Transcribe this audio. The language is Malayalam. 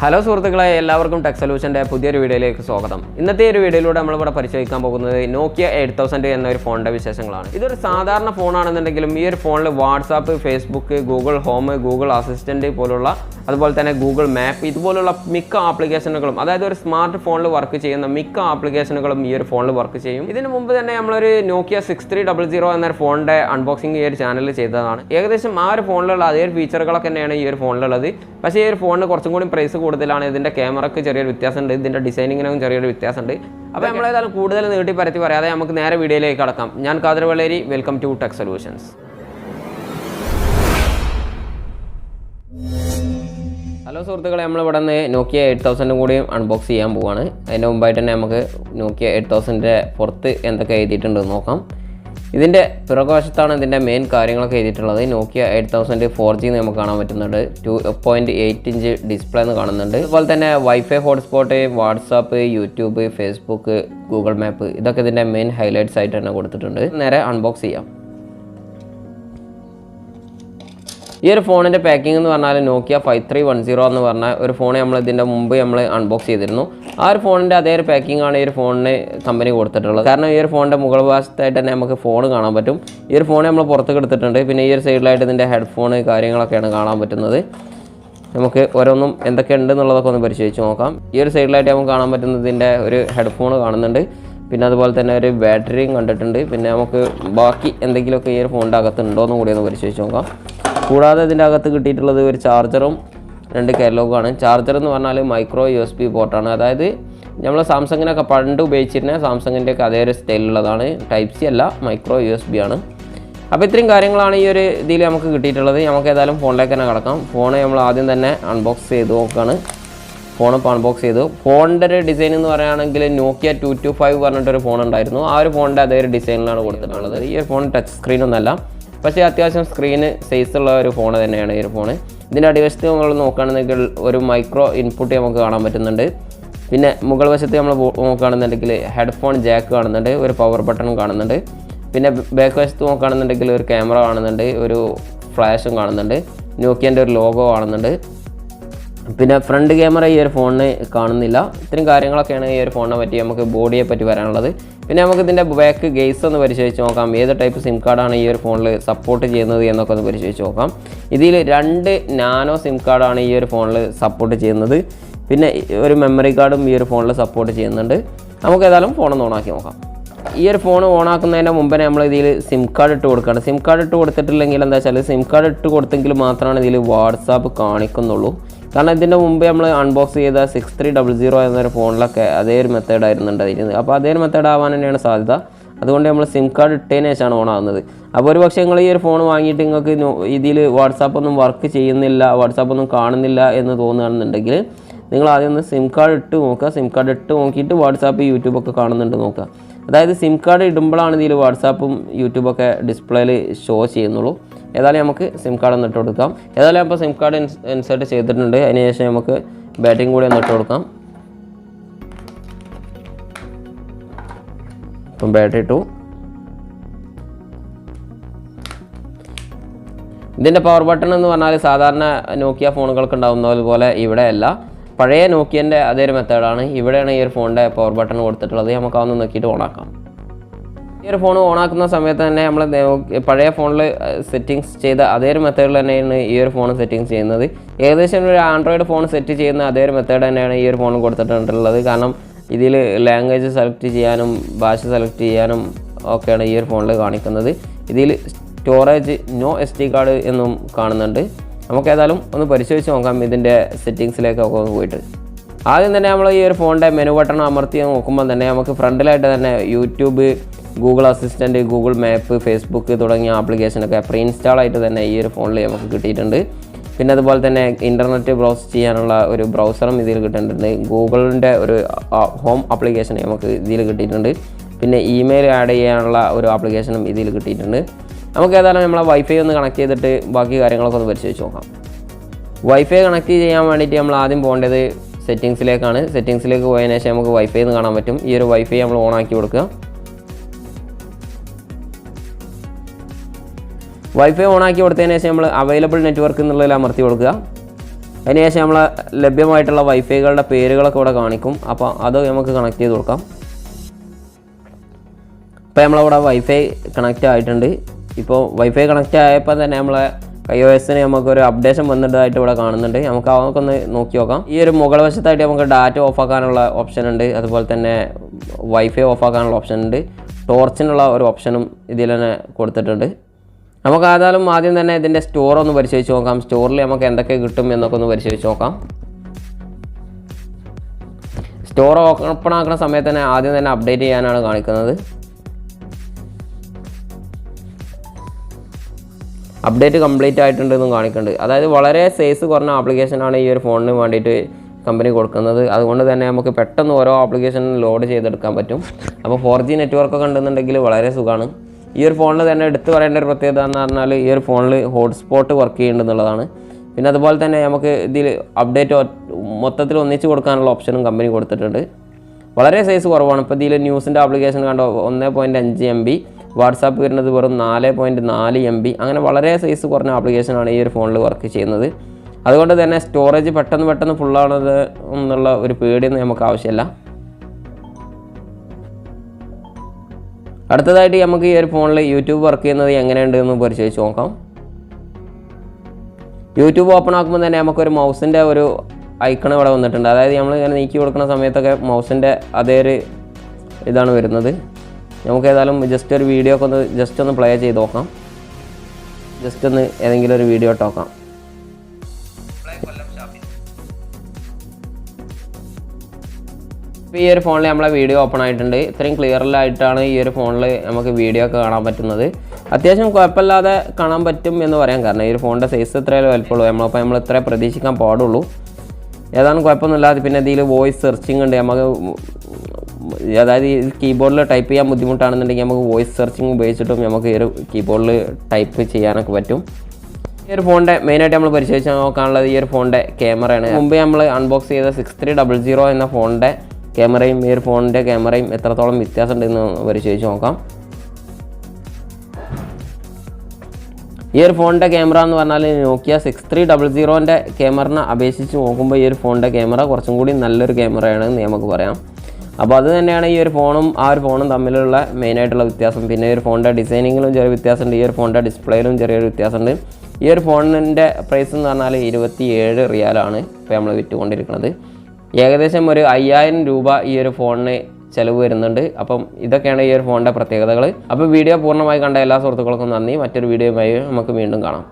ഹലോ സുഹൃത്തുക്കളെ എല്ലാവർക്കും ടെക് സൊല്യൂഷന്റെ പുതിയൊരു വീഡിയോയിലേക്ക് സ്വാഗതം. ഇന്നത്തെ ഒരു വീഡിയോയിലൂടെ നമ്മളിവിടെ പരിശോധിക്കാൻ പോകുന്നത് നോക്കിയ എയ്റ്റ് തൗസൻഡ് എന്നൊരു ഫോണിന്റെ വിശേഷങ്ങളാണ്. ഇതൊരു സാധാരണ ഫോണാണെന്നുണ്ടെങ്കിലും ഈ ഒരു ഫോണിൽ WhatsApp Facebook Google home Google assistant പോലുള്ള അതുപോലെ തന്നെ ഗൂഗിൾ മാപ്പ് ഇതുപോലുള്ള മിക്ക ആപ്ലിക്കേഷനുകളും അതായത് ഒരു സ്മാർട്ട് ഫോണിൽ വർക്ക് ചെയ്യുന്ന മിക്ക ആപ്ലിക്കേഷനുകളും ഈ ഒരു ഫോണിൽ വർക്ക് ചെയ്യും. ഇതിന് മുമ്പ് തന്നെ നമ്മളൊരു Nokia six three double zero എന്നൊരു ഫോണിന്റെ അൺബോക്സിംഗ് ഈ ഒരു ചാനലിൽ ചെയ്തതാണ്. ഏകദേശം ആ ഒരു ഫോണിലുള്ള അതേ ഫീച്ചറുകളൊക്കെ തന്നെയാണ് ഈ ഒരു ഫോണിലുള്ളത്. പക്ഷേ ഈ ഒരു ഫോണിന് കുറച്ചും കൂടി പ്രൈസ് കൂടുതലാണ്. ഇതിന്റെ ക്യാമറയ്ക്ക് ചെറിയൊരു വ്യത്യാസമുണ്ട്. ഇതിന്റെ ഡിസൈനിങ്ങിനും ചെറിയൊരു വ്യത്യാസമുണ്ട്. അപ്പോൾ നമ്മളേതായാലും കൂടുതൽ നീട്ടി പരത്തി പറയാതെ നമുക്ക് നേരെ വീഡിയോയിലേക്ക് കടക്കാം. ഞാൻ കാതിരവള്ളേരി വളേരി welcome to tech solutions hello സുഹൃത്തുക്കളെ നമ്മളിവിടെ നിന്ന് നോക്കിയ എയ്റ്റ് തൗസൻഡും കൂടി അൺബോക്സ് ചെയ്യാൻ പോവാണ്. അതിന്റെ മുമ്പായിട്ട് തന്നെ നമുക്ക് നോക്കിയ എയ്റ്റ് തൗസൻഡിന്റെ പുറത്ത് എന്തൊക്കെ എഴുതിയിട്ടുണ്ടെന്ന് നോക്കാം. ഇതിന്റെ പിറകുവശത്താണ് ഇതിന്റെ മെയിൻ കാര്യങ്ങളൊക്കെ എഴുതിയിട്ടുള്ളത്. Nokia eight thousand four G നമുക്ക് കാണാൻ പറ്റുന്നുണ്ട്. Two point eight inch display എന്ന് കാണുന്നുണ്ട്. അതുപോലെ തന്നെ wifi hotspot WhatsApp YouTube Facebook Google map ഇതൊക്കെ ഇതിന്റെ മെയിൻ ഹൈലൈറ്റ്സ് ആയിട്ട് തന്നെ കൊടുത്തിട്ടുണ്ട്. നേരെ അൺബോക്സ് ചെയ്യാം. ഈ ഒരു ഫോണിന്റെ പാക്കിംഗ് എന്ന് പറഞ്ഞാൽ Nokia five three one zero എന്ന് പറഞ്ഞ ഒരു ഫോൺ നമ്മൾ ഇതിന്റെ മുമ്പ് നമ്മൾ അൺബോക്സ് ചെയ്തിരുന്നു. ആ ഒരു ഫോണിന്റെ അതേ ഒരു പാക്കിംഗ് ആണ് ഈ ഒരു ഫോണിന് കമ്പനി കൊടുത്തിട്ടുള്ളത്. കാരണം ഈ ഒരു ഫോണിന്റെ മുകൾ ഭാഗത്തായിട്ട് തന്നെ നമുക്ക് ഫോൺ കാണാൻ പറ്റും. ഈ ഒരു ഫോൺ നമ്മൾ പുറത്ത് എടുത്തിട്ടുണ്ട്. പിന്നെ ഈ ഒരു സൈഡിലായിട്ട് ഇതിന്റെ ഹെഡ്ഫോൺ കാര്യങ്ങളൊക്കെയാണ് കാണാൻ പറ്റുന്നത്. നമുക്ക് ഓരോന്നും എന്തൊക്കെ ഉണ്ട് എന്നുള്ളതൊക്കെ ഒന്ന് പരിശോധിച്ച് നോക്കാം. ഈ ഒരു സൈഡിലായിട്ട് നമുക്ക് കാണാൻ പറ്റുന്നതിന്റെ ഒരു ഹെഡ്ഫോൺ കാണുന്നുണ്ട്. പിന്നെ അതുപോലെ തന്നെ ഒരു ബാറ്ററിയും കണ്ടിട്ടുണ്ട്. പിന്നെ നമുക്ക് ബാക്കി എന്തെങ്കിലുമൊക്കെ ഈ ഒരു ഫോണിന്റെ അകത്ത് ഉണ്ടോ എന്നും കൂടി ഒന്ന് പരിശോധിച്ച് നോക്കാം. കൂടാതെ ഇതിന്റെ അകത്ത് കിട്ടിയിട്ടുള്ളത് ഒരു ചാർജറും രണ്ട് കെലോഗാണ്. ചാർജർ എന്ന് പറഞ്ഞാൽ മൈക്രോ യു എസ് ബി പോർട്ടാണ്. അതായത് നമ്മൾ സാംസങ്ങിനൊക്കെ പണ്ട് ഉപയോഗിച്ചിരുന്ന സാംസങ്ങിന്റെ ഒക്കെ അതേ ഒരു സ്റ്റൈലുള്ളതാണ്. ടൈപ്പ് സി അല്ല മൈക്രോ യു എസ് ബി ആണ്. അപ്പോൾ ഇത്രയും കാര്യങ്ങളാണ് ഈ ഒരു ഇതിൽ നമുക്ക് കിട്ടിയിട്ടുള്ളത്. നമുക്ക് ഏതായാലും ഫോണിലേക്ക് തന്നെ കിടക്കാം. ഫോൺ നമ്മൾ ആദ്യം തന്നെ അൺബോക്സ് ചെയ്ത് നോക്കുകയാണ് ഫോൺ ഇപ്പോൾ അൺബോക്സ് ചെയ്തു. ഫോണിന്റെ ഒരു ഡിസൈൻ എന്ന് പറയുകയാണെങ്കിൽ നോക്കിയ ടു ടു ഫൈവ് പറഞ്ഞിട്ടൊരു ഫോൺ ഉണ്ടായിരുന്നു ആ ഒരു ഫോണിന്റെ അതേ ഒരു ഡിസൈനിലാണ് കൊടുത്തിട്ടുള്ളത്. ഈ ഒരു ഫോൺ ടച്ച് സ്ക്രീൻ ഒന്നല്ല പക്ഷേ അത്യാവശ്യം സ്ക്രീന് സൈസ് ഉള്ള ഒരു ഫോൺ തന്നെയാണ് ഈ ഒരു ഫോൺ ഇതിന്റെ അടിവശത്ത് നമ്മൾ നോക്കുകയാണെന്നുണ്ടെങ്കിൽ ഒരു മൈക്രോ ഇൻപുട്ട് നമുക്ക് കാണാൻ പറ്റുന്നുണ്ട്. പിന്നെ മുകൾ വശത്ത് നമ്മൾ നോക്കുകയാണെന്നുണ്ടെങ്കിൽ ഹെഡ്ഫോൺ ജാക്ക് കാണുന്നുണ്ട് ഒരു പവർ ബട്ടൺ കാണുന്നുണ്ട്. പിന്നെ ബാക്ക് വശത്ത് നോക്കുകയാണെന്നുണ്ടെങ്കിൽ ഒരു ക്യാമറ കാണുന്നുണ്ട് ഒരു ഫ്ലാഷും കാണുന്നുണ്ട്. നോക്കിയന്റെ ഒരു ലോഗോ കാണുന്നുണ്ട്. പിന്നെ ഫ്രണ്ട് ക്യാമറ ഈ ഒരു ഫോണിന് കാണുന്നില്ല. ഇത്രയും കാര്യങ്ങളൊക്കെയാണ് ഈ ഒരു ഫോണിനെ പറ്റി നമുക്ക് ബോഡിയെ പറ്റി വരാനുള്ളത് പിന്നെ നമുക്ക് ഇതിന്റെ ബാക്ക് ഗെയ്സ് ഒന്ന് പരിശോധിച്ച് നോക്കാം. ഏത് ടൈപ്പ് സിം കാർഡാണ് ഈ ഒരു ഫോണിൽ സപ്പോർട്ട് ചെയ്യുന്നത് എന്നൊക്കെ ഒന്ന് പരിശോധിച്ച് നോക്കാം. ഇതിൽ രണ്ട് നാനോ സിം കാർഡാണ് ഈ ഒരു ഫോണിൽ സപ്പോർട്ട് ചെയ്യുന്നത്. പിന്നെ ഒരു മെമ്മറി കാർഡും ഈ ഒരു ഫോണിൽ സപ്പോർട്ട് ചെയ്യുന്നുണ്ട്. നമുക്ക് ഏതായാലും ഫോണൊന്ന് ഓണാക്കി നോക്കാം. ഈ ഒരു ഫോൺ ഓണാക്കുന്നതിന്റെ മുമ്പേ നമ്മൾ ഇതിൽ സിം കാർഡ് ഇട്ട് കൊടുക്കുകയാണ് സിം കാർഡ് ഇട്ട് കൊടുത്തിട്ടില്ലെങ്കിൽ എന്താ വെച്ചാൽ സിം കാർഡ് ഇട്ട് കൊടുത്തെങ്കിൽ മാത്രമാണ് ഇതിൽ വാട്സാപ്പ് കാണിക്കുന്നുള്ളൂ. കാരണം ഇതിന്റെ മുമ്പ് നമ്മൾ അൺബോക്സ് ചെയ്ത സിക്സ് ത്രീ ഡബിൾ സീറോ എന്നൊരു ഫോണിലൊക്കെ അതേ ഒരു മെത്തേഡ് ആയിരുന്നു ഉണ്ടായിരുന്നത് അപ്പോൾ അതേ മെത്തേഡ് ആവാൻ തന്നെയാണ് സാധ്യത. അതുകൊണ്ട് നമ്മൾ സിം കാർഡ് ഇട്ടതിന് ശേഷമാണ് ഓൺ ആവുന്നത്. അപ്പോൾ ഒരു പക്ഷേ നിങ്ങൾ ഈ ഒരു ഫോൺ വാങ്ങിയിട്ട് നിങ്ങൾക്ക് ഇതിൽ വാട്സാപ്പ് ഒന്നും വർക്ക് ചെയ്യുന്നില്ല വാട്സാപ്പ് ഒന്നും കാണുന്നില്ല എന്ന് തോന്നുകയാണെന്നുണ്ടെങ്കിൽ നിങ്ങൾ ആദ്യം ഒന്ന് സിം കാർഡ് ഇട്ട് നോക്കുക. സിം കാർഡ് ഇട്ട് നോക്കിയിട്ട് വാട്സാപ്പ് യൂട്യൂബൊക്കെ കാണുന്നുണ്ട് നോക്കുക. അതായത് സിം കാർഡ് ഇടുമ്പോഴാണ് ഇതിൽ വാട്സാപ്പും യൂട്യൂബൊക്കെ ഡിസ്പ്ലേയിൽ ഷോ ചെയ്യുന്നുള്ളൂ. ഏതായാലും നമുക്ക് സിം കാർഡ് ഒന്ന് ഇട്ട് കൊടുക്കാം. ഏതായാലും അപ്പോൾ സിം കാർഡ് ഇൻസേർട്ട് ചെയ്തിട്ടുണ്ട്. അതിന് ശേഷം നമുക്ക് ബാറ്റിംഗ് കൂടി ഒന്ന് ഇട്ട് കൊടുക്കാം. ഇപ്പം ബാറ്ററി ഇട്ടു. ഇതിന്റെ പവർ ബട്ടൺ എന്ന് പറഞ്ഞാൽ സാധാരണ നോക്കിയ ഫോണുകൾക്ക് ഉണ്ടാകുന്ന പോലെ ഇവിടെയല്ല പഴയ നോക്കിയന്റെ അതേ ഒരു മെത്തേഡാണ് ഇവിടെയാണ് ഈ ഒരു ഫോണിന്റെ പവർ ബട്ടൺ കൊടുത്തിട്ടുള്ളത്. നമുക്ക് അതൊന്ന് നോക്കിയിട്ട് ഓണാക്കാം ഈ ഒരു ഫോൺ ഓൺ ആക്കുന്ന സമയത്ത് തന്നെ നമ്മൾ പഴയ ഫോണിൽ സെറ്റിങ്സ് ചെയ്ത അതേ ഒരു മെത്തേഡിൽ തന്നെയാണ് ഈ ഒരു ഫോൺ സെറ്റിങ്സ് ചെയ്യുന്നത്. ഏകദേശം ഒരു ആൻഡ്രോയിഡ് ഫോൺ സെറ്റ് ചെയ്യുന്ന അതേ ഒരു മെത്തേഡ് തന്നെയാണ് ഈ ഒരു ഫോൺ കൊടുത്തിട്ടുള്ളത്. കാരണം ഇതിൽ ലാംഗ്വേജ് സെലക്ട് ചെയ്യാനും ഭാഷ സെലക്ട് ചെയ്യാനും ഒക്കെയാണ് ഈ ഒരു ഫോണിൽ കാണിക്കുന്നത്. ഇതിൽ storage no S D card എന്നും കാണുന്നുണ്ട്. നമുക്ക് ഏതായാലും ഒന്ന് പരിശോധിച്ച് നോക്കാം ഇതിന്റെ സെറ്റിങ്സിലേക്കൊക്കെ പോയിട്ട്. ആദ്യം തന്നെ നമ്മൾ ഈ ഒരു ഫോണിന്റെ മെനു ബട്ടൺ അമർത്തി നോക്കുമ്പോൾ തന്നെ നമുക്ക് ഫ്രണ്ടിലായിട്ട് തന്നെ YouTube Google assistant Google map Facebook തുടങ്ങിയ ആപ്ലിക്കേഷനൊക്കെ പ്രീ ഇൻസ്റ്റാൾ ആയിട്ട് തന്നെ ഈ ഒരു ഫോണിൽ നമുക്ക് കിട്ടിയിട്ടുണ്ട്. പിന്നെ അതുപോലെ തന്നെ ഇന്റർനെറ്റ് ബ്രൗസ് ചെയ്യാനുള്ള ഒരു ബ്രൗസറും ഇതിൽ കിട്ടിയിട്ടുണ്ട്. ഗൂഗിളിന്റെ ഒരു ഹോം ആപ്ലിക്കേഷൻ നമുക്ക് ഇതിൽ കിട്ടിയിട്ടുണ്ട്. പിന്നെ ഇമെയിൽ ആഡ് ചെയ്യാനുള്ള ഒരു ആപ്ലിക്കേഷനും ഇതിൽ കിട്ടിയിട്ടുണ്ട്. നമുക്ക് ഏതായാലും നമ്മളെ വൈഫൈ ഒന്ന് കണക്ട് ചെയ്തിട്ട് ബാക്കി കാര്യങ്ങളൊക്കെ ഒന്ന് പരിശോധിച്ച് നോക്കാം. വൈഫൈ കണക്ട് ചെയ്യാൻ വേണ്ടിയിട്ട് നമ്മൾ ആദ്യം പോകേണ്ടത് സെറ്റിങ്സിലേക്കാണ് സെറ്റിങ്സിലേക്ക് പോയതിനു ശേഷം നമുക്ക് വൈഫൈ എന്ന് കാണാൻ പറ്റും. ഈ ഒരു വൈഫൈ നമ്മൾ ഓൺ ആക്കി കൊടുക്കുക. വൈഫൈ ഓൺ ആക്കി കൊടുത്തതിന് ശേഷം നമ്മൾ അവൈലബിൾ നെറ്റ്വർക്ക് എന്നുള്ളതിൽ അമർത്തി കൊടുക്കുക. അതിനുശേഷം നമ്മൾ ലഭ്യമായിട്ടുള്ള വൈഫൈകളുടെ പേരുകളൊക്കെ ഇവിടെ കാണിക്കും. അപ്പോൾ അത് നമുക്ക് കണക്ട് ചെയ്ത് കൊടുക്കാം. ഇപ്പോൾ നമ്മളവിടെ വൈഫൈ കണക്റ്റ് ആയിട്ടുണ്ട്. ഇപ്പോൾ വൈഫൈ കണക്റ്റ് ആയപ്പോൾ തന്നെ നമ്മളെ ഐ ഒ എസിന് നമുക്കൊരു അപ്ഡേഷൻ വന്നിട്ടതായിട്ട് ഇവിടെ കാണുന്നുണ്ട്. നമുക്ക് അതൊക്കെ നോക്കി നോക്കാം. ഈ ഒരു മുകൾ വശത്തായിട്ട് നമുക്ക് ഡാറ്റ ഓഫ് ആക്കാനുള്ള ഓപ്ഷൻ ഉണ്ട്. അതുപോലെ തന്നെ വൈഫൈ ഓഫ് ആക്കാനുള്ള ഓപ്ഷൻ ഉണ്ട്. ടോർച്ചിനുള്ള ഒരു ഓപ്ഷനും ഇതിൽ തന്നെ കൊടുത്തിട്ടുണ്ട്. നമുക്ക് ഏതായാലും ആദ്യം തന്നെ ഇതിന്റെ സ്റ്റോർ ഒന്ന് പരിശോധിച്ച് നോക്കാം. സ്റ്റോറിൽ നമുക്ക് എന്തൊക്കെ കിട്ടും എന്നൊക്കെ ഒന്ന് പരിശോധിച്ച് നോക്കാം. സ്റ്റോർ ഓപ്പൺ ആക്കുന്ന സമയത്ത് തന്നെ ആദ്യം തന്നെ അപ്ഡേറ്റ് ചെയ്യാനാണ് കാണിക്കുന്നത്. അപ്ഡേറ്റ് കംപ്ലീറ്റ് ആയിട്ടുണ്ടെന്നും കാണിക്കുന്നുണ്ട്. അതായത് വളരെ സൈസ് കുറഞ്ഞ ആപ്ലിക്കേഷനാണ് ഈ ഒരു ഫോണിന് വേണ്ടിയിട്ട് കമ്പനി കൊടുക്കുന്നത്. അതുകൊണ്ട് തന്നെ നമുക്ക് പെട്ടെന്ന് ഓരോ ആപ്ലിക്കേഷൻ ലോഡ് ചെയ്തെടുക്കാൻ പറ്റും. അപ്പോൾ ഫോർ ജി നെറ്റ്വർക്കൊക്കെ ഉണ്ടെന്നുണ്ടെങ്കിൽ വളരെ സുഖമാണ് ഈ ഒരു ഫോണിൽ തന്നെ എടുത്തു പറയേണ്ട ഒരു പ്രത്യേകത എന്ന് പറഞ്ഞാൽ ഈ ഒരു ഫോണിൽ ഹോട്ട്സ്പോട്ട് വർക്ക് ചെയ്യുന്നുണ്ടെന്നുള്ളതാണ്. പിന്നെ അതുപോലെ തന്നെ നമുക്ക് ഇതിൽ അപ്ഡേറ്റ് മൊത്തത്തിൽ ഒന്നിച്ച് കൊടുക്കാനുള്ള ഓപ്ഷനും കമ്പനി കൊടുത്തിട്ടുണ്ട്. വളരെ സൈസ് കുറവാണ്. ഇപ്പോൾ ഇതിൽ ന്യൂസിന്റെ ആപ്ലിക്കേഷൻ കണ്ടോ? ഒന്ന് പോയിന്റ് അഞ്ച് എം ബി വാട്സാപ്പ് വരുന്നത് വെറും നാല് പോയിന്റ് നാല് എം ബി അങ്ങനെ വളരെ സൈസ് കുറഞ്ഞ ആപ്ലിക്കേഷനാണ് ഈ ഒരു ഫോണിൽ വർക്ക് ചെയ്യുന്നത്. അതുകൊണ്ട് തന്നെ സ്റ്റോറേജ് പെട്ടെന്ന് പെട്ടെന്ന് ഫുള്ളാണത് എന്നുള്ള ഒരു പേടിയൊന്നും നമുക്ക് ആവശ്യമില്ല. അടുത്തതായിട്ട് നമുക്ക് ഈ ഒരു ഫോണിൽ യൂട്യൂബ് വർക്ക് ചെയ്യുന്നത് എങ്ങനെയുണ്ട് എന്ന് പരിശോധിച്ച് നോക്കാം. യൂട്യൂബ് ഓപ്പൺ ആക്കുമ്പോൾ തന്നെ നമുക്കൊരു മൗസിന്റെ ഒരു ഐക്കൺ ഇവിടെ വന്നിട്ടുണ്ട്. അതായത് നമ്മൾ ഇങ്ങനെ നീക്കി കൊടുക്കുന്ന സമയത്തൊക്കെ മൗസിന്റെ അതേ ഒരു ഇതാണ് വരുന്നത്. നമുക്ക് ഏതായാലും ജസ്റ്റ് ഒരു വീഡിയോ ഒക്കെ ഒന്ന് ജസ്റ്റ് ഒന്ന് പ്ലേ ചെയ്ത് നോക്കാം. ജസ്റ്റ് ഒന്ന് ഏതെങ്കിലും ഒരു വീഡിയോ ഇട്ട് നോക്കാം. ഇപ്പോൾ ഈ ഒരു ഫോണിൽ നമ്മളെ വീഡിയോ ഓപ്പൺ ആയിട്ടുണ്ട്. ഇത്രയും ക്ലിയറിലായിട്ടാണ് ഈ ഒരു ഫോണിൽ നമുക്ക് വീഡിയോ ഒക്കെ കാണാൻ പറ്റുന്നത്. അത്യാവശ്യം കുഴപ്പമില്ലാതെ കാണാൻ പറ്റും എന്ന് പറയാം കാരണം. ഈ ഒരു ഫോണിന്റെ സൈസ് ഇത്രയും വലുപ്പമുള്ളൂ നമ്മളപ്പോൾ നമ്മൾ ഇത്രേ പ്രതീക്ഷിക്കാൻ പാടുള്ളൂ. ഏതാണ് കുഴപ്പമൊന്നുമില്ലാതെ പിന്നെ ഇതിൽ വോയിസ് സെർച്ചിങ് ഉണ്ട്. നമുക്ക് അതായത് ഈ കീബോർഡിൽ ടൈപ്പ് ചെയ്യാൻ ബുദ്ധിമുട്ടാണെന്നുണ്ടെങ്കിൽ നമുക്ക് വോയിസ് സെർച്ചിങ് ഉപയോഗിച്ചിട്ടും നമുക്ക് ഈ ഒരു കീബോർഡിൽ ടൈപ്പ് ചെയ്യാനൊക്കെ പറ്റും. ഈ ഒരു ഫോണിന്റെ മെയിനായിട്ട് നമ്മൾ പരിശോധിച്ച് നോക്കാനുള്ളത് ഈ ഒരു ഫോണിന്റെ ക്യാമറയാണ് മുമ്പ് നമ്മൾ അൺബോക്സ് ചെയ്ത സിക്സ് ത്രീ ഡബിൾ സീറോ എന്ന ഫോണിന്റെ ക്യാമറയും ഈ ഒരു ഫോണിന്റെ ക്യാമറയും എത്രത്തോളം വ്യത്യാസം ഉണ്ടെന്ന് പരിശോധിച്ച് നോക്കാം. ഈ ഒരു ഫോണിന്റെ ക്യാമറ എന്ന് പറഞ്ഞാൽ നോക്കിയ സിക്സ് ത്രീ ഡബിൾ സീറോന്റെ ക്യാമറിനെ അപേക്ഷിച്ച് നോക്കുമ്പോൾ ഈ ഒരു ഫോണിന്റെ ക്യാമറ കുറച്ചും കൂടി നല്ലൊരു ക്യാമറയാണ് നമുക്ക് പറയാം. അപ്പോൾ അത് തന്നെയാണ് ഈ ഒരു ഫോണും ആ ഒരു ഫോണും തമ്മിലുള്ള മെയിനായിട്ടുള്ള വ്യത്യാസം. പിന്നെ ഈ ഒരു ഫോണിന്റെ ഡിസൈനിങ്ങിലും ചെറിയ വ്യത്യാസമുണ്ട്. ഈ ഒരു ഫോണിന്റെ ഡിസ്പ്ലേയിലും ചെറിയൊരു വ്യത്യാസമുണ്ട്. ഈ ഒരു ഫോണിന്റെ പ്രൈസ് എന്ന് പറഞ്ഞാൽ ഇരുപത്തി ഏഴ് റിയാലാണ് ഇപ്പോൾ നമ്മൾ വിറ്റുകൊണ്ടിരിക്കുന്നത്. ഏകദേശം ഒരു അയ്യായിരം രൂപ ഈ ഒരു ഫോണിന് ചിലവ് വരുന്നുണ്ട്. അപ്പം ഇതൊക്കെയാണ് ഈ ഒരു ഫോണിന്റെ പ്രത്യേകതകൾ അപ്പോൾ വീഡിയോ പൂർണമായി കണ്ട എല്ലാ സുഹൃത്തുക്കൾക്കും നന്ദി. മറ്റൊരു വീഡിയോയുമായി നമുക്ക് വീണ്ടും കാണാം.